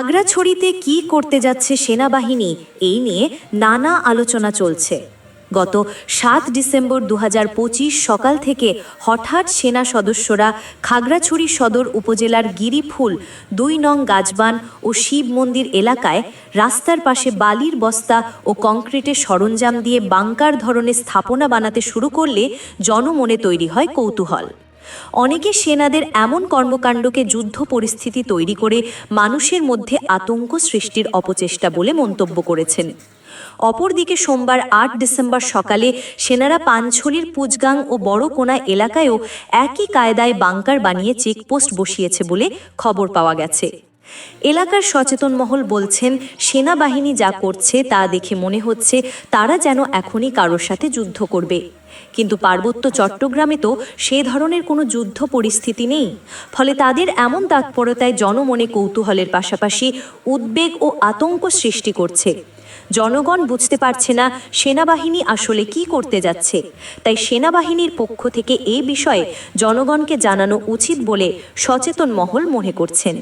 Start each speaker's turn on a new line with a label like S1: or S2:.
S1: খাগড়াছড়িতে কি করতে যাচ্ছে সেনাবাহিনী, এই নিয়ে নানা আলোচনা চলছে। গত সাত ডিসেম্বর দু হাজার পঁচিশ সকাল থেকে হঠাৎ সেনা সদস্যরা খাগড়াছড়ি সদর উপজেলার গিরিফুল, দুই নং গাজবান ও শিব মন্দির এলাকায় রাস্তার পাশে বালির বস্তা ও কংক্রিটের সরঞ্জাম দিয়ে বাংকার ধরনের স্থাপনা বানাতে শুরু করলে জনমনে তৈরি হয় কৌতূহল। অনেকে সেনাদের এমন কর্মকাণ্ডকে যুদ্ধ পরিস্থিতি তৈরি করে মানুষের মধ্যে আতঙ্ক সৃষ্টির অপচেষ্টা বলে মন্তব্য করেছেন। অপরদিকে সোমবার আট ডিসেম্বর সকালে সেনারা পানছড়ির পুজগাং ও বড়কোনা এলাকায়ও একই কায়দায় বাংকার বানিয়ে চেকপোস্ট বসিয়েছে বলে খবর পাওয়া গেছে। এলাকার সচেতন মহল বলছেন, সেনাবাহিনী যা করছে তা দেখে মনে হচ্ছে তারা যেন এখনই কারোর সাথে যুদ্ধ করবে। কিন্তু পার্বত্য চট্টগ্রামে তো সে ধরনের কোনো যুদ্ধ পরিস্থিতি নেই। ফলে তাদের এমন তৎপরতায় জনমনে কৌতূহলের পাশাপাশি উদ্বেগ ও আতঙ্ক সৃষ্টি করছে। জনগণ বুঝতে পারছে না সেনাবাহিনী আসলে কি করতে যাচ্ছে। তাই সেনাবাহিনীর পক্ষ থেকে এই বিষয়ে জনগণকে জানানো উচিত বলে সচেতন মহল মনে করছেন।